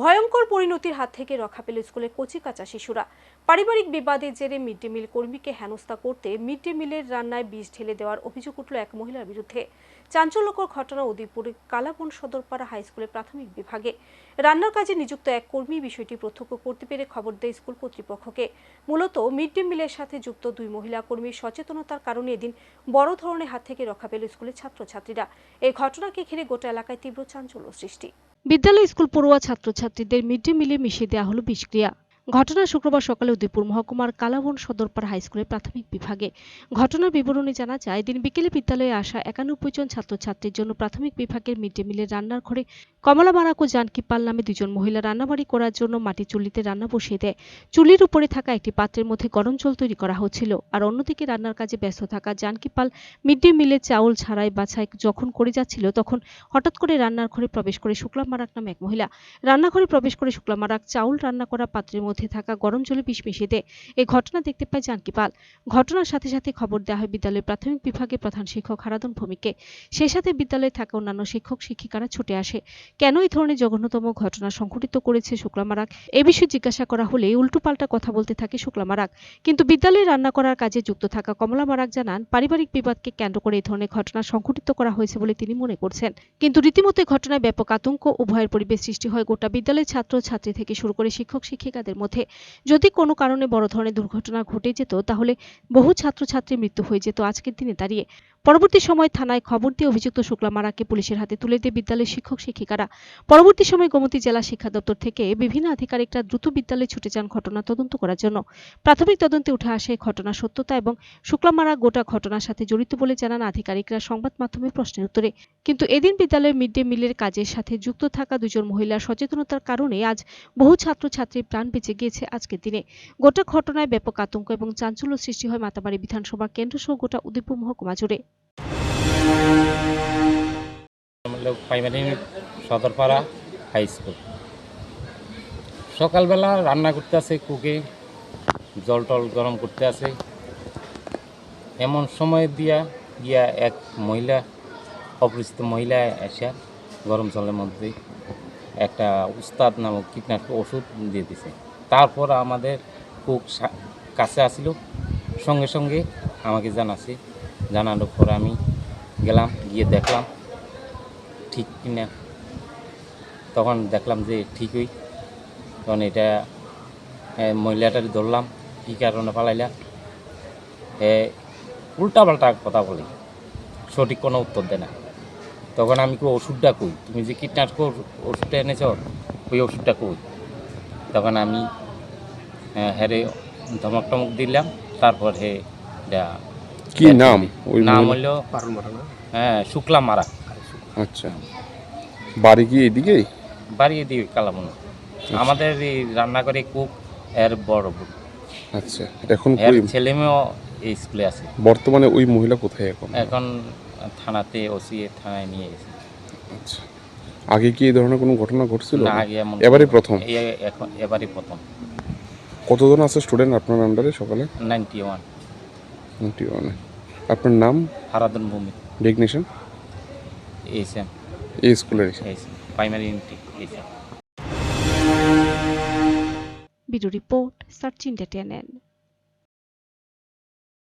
ভয়ঙ্কর পরিণতির হাত থেকে রক্ষা পেল স্কুলের কচি কাঁচা শিশুরা। পারিবারিক বিবাদের জেরে মিড ডে মিল কর্মীকে হেনস্থা করতে মিড ডে মিলের রান্নায় বিষ ঢেলে দেওয়ার অভিযোগ উঠল এক মহিলার বিরুদ্ধে। চাঞ্চল্যকর ঘটনা উদয়পুরের কালাবন সদরপাড়া হাই স্কুলের প্রাথমিক বিভাগে। রান্নার কাজে নিযুক্ত এক কর্মী বিষয়টি প্রত্যক্ষ করতে পেরে খবর দেয় স্কুল কর্তৃপক্ষকে। মূলত মিড ডে মিলের সাথে যুক্ত দুই মহিলা কর্মীর সচেতনতার কারণে এদিন বড় ধরনের হাত থেকে রক্ষা পেল স্কুলের ছাত্রছাত্রীরা। এই ঘটনাকে ঘিরে গোটা এলাকায় তীব্র চাঞ্চল্য সৃষ্টি। বিদ্যালয় স্কুল পড়ুয়া ছাত্রছাত্রীদের মিড ডে মিলে মিশিয়ে দেওয়া হলো বিষক্রিয়া। ঘটনা শুক্রবার সকালে উদয়পুর মহকুমার কালাবন সদরপাড়া হাইস্কুলের প্রাথমিক বিভাগে। ঘটনার বিবরণী জানা যায় দিন বিকেলে বিদ্যালয়ে আসা একানব্বই জন ছাত্রছাত্রীর জন্য প্রাথমিক বিভাগের মিড ডে মিলের রান্নার ঘরে কমলা মারাক জানকি পাল নামে দুজন মহিলা রান্নাবাড়ি করার জন্য মাটি চুল্লিতে রান্না বসিয়ে দেয়। চুল্লির উপরে থাকা একটি পাত্রের মধ্যে গরম জল তৈরি করা হচ্ছিল। আর অন্যদিকে রান্নার কাজে ব্যস্ত থাকা জানকি পাল মিড ডে মিলে চাউল ছাড়াই বাছাই যখন করে যাচ্ছিল, তখন হঠাৎ করে রান্নার ঘরে প্রবেশ করে শুক্লা মারাক নামে এক মহিলা। রান্নাঘরে প্রবেশ করে শুক্লা মারাক চাউল রান্না করা পাত্রের মধ্যে থাকা গরম জলে বিষ মিশিয়ে দেয়। এই ঘটনা দেখতে পায় জানকি পাল। ঘটনার সাথে সাথে খবর দেওয়া হয় বিদ্যালয়ের প্রাথমিক বিভাগের প্রধান শিক্ষক হারাদন ভূমিকে সেই সাথে বিদ্যালয়ে থাকা অন্যান্য শিক্ষক, শিক্ষিকারা ছুটে আসে। কেন এই ধরনের জঘন্যতম ঘটনা সংঘটিত করেছে শুক্লা মারাক? এ বিষয়ে জিজ্ঞাসা করা হলে উল্টোপাল্টা কথা বলতে থাকে শুক্লা মারাক। কিন্তু বিদ্যালয়ে রান্না করার কাজে যুক্ত থাকা কমলা মারাক জানান, পারিবারিক বিবাদকে কেন্দ্র করে এই ধরনের ঘটনা সংঘটিত করা হয়েছে বলে তিনি মনে করছেন। কিন্তু রীতিমতো ঘটনায় ব্যাপক আতঙ্ক ও ভয়ের পরিবেশ সৃষ্টি হয় গোটা বিদ্যালয়ের ছাত্র ছাত্রী থেকে শুরু করে শিক্ষক শিক্ষিকাদের মধ্যে। যদি কোনো কারণে বড় ধরনের দুর্ঘটনা ঘটে যেত, তাহলে বহু ছাত্রছাত্রীর মৃত্যু হয়ে যেত আজকের দিনে দাঁড়িয়ে। পরবর্তী সময় থানায় খবর দিয়ে অভিযুক্ত শুক্লা মারাকে পুলিশের হাতে তুলে দিয়ে বিদ্যালয়ের শিক্ষক শিক্ষিকারা। পরবর্তী সময় গোমতী জেলা শিক্ষা দপ্তর থেকে বিভিন্ন আধিকারিকরা দ্রুত বিদ্যালয়ে ছুটে যান ঘটনা তদন্ত করার জন্য। প্রাথমিক তদন্তে উঠে আসে ঘটনার সত্যতা এবং শুক্লা মারা গোটা ঘটনার সাথে জড়িত বলে জানান আধিকারিকরা সংবাদ মাধ্যমে প্রশ্নের উত্তরে। কিন্তু এদিন বিদ্যালয়ের মিড ডে মিলের কাজের সাথে যুক্ত থাকা দুজন মহিলার সচেতনতার কারণে আজ বহু ছাত্রছাত্রীর প্রাণ বেঁচে গিয়েছে আজকের দিনে। গোটা ঘটনায় ব্যাপক আতঙ্ক এবং চাঞ্চল্য সৃষ্টি হয় মাতাবাড়ি বিধানসভা কেন্দ্র সহ গোটা উদয়পুর মহকুমা জুড়ে। প্রাইমারি সদরপাড়া হাই স্কুল সকালবেলা রান্না করতে আছে কুকে জল টল গরম করতে আছে এমন সময় দিয়া গিয়া এক মহিলা অপরিচিত মহিলা এসে গরম জলের মধ্যে একটা উস্তাদ নামক কীটনাশক ওষুধ দিয়ে দিছে। তারপর আমাদের কুক কাছে আসিল। সঙ্গে সঙ্গে আমাকে জানাছে জানানোর পর আমি গেলাম গিয়ে দেখলাম ঠিক কিনা। তখন দেখলাম যে ঠিকই। তখন এটা মহিলাটার ধরলাম কী কারণে পালাইলা এ উল্টা পাল্টা কথা বলি সঠিক কোনো উত্তর দেয় না। তখন আমি কই ওষুধটা কই? তুমি যে কীটনাশক ওষুধটা এনেছ? ওই ওষুধটা কই? তখন আমি এ, হেরে ধমক টমক দিলাম। তারপর হে এটা কি নাম? ওই নাম? হলো হ্যাঁ শুক্লা মারা। আচ্ছা। বাড়ি কি এদিকে বাড়ি এদিকে কালামুনো। আমাদের এই রান্নাঘরে কুক এর বড়। আচ্ছা এখন এর কই? ছেলে মেয়েও এই স্কুলে আছে। বর্তমানে ওই মহিলা কোথায় এখন? এখন থানাতে ওসি থানায় নিয়ে গেছে। আচ্ছা। আগে কি এই ধরনের কোনো ঘটনা ঘটছিল? না আগে এমন এবারই প্রথম? এখন এবারই প্রথম। কতজন আছে স্টুডেন্ট আপনার আন্ডারে সকালে? নাইনটি ওয়ান নাইনটি ওয়ানে আপনার নাম? হারাদন ভূমি ডেগনেশন? এসএম। এম এই স্কুলের SM. Primary unity SM. M video report search India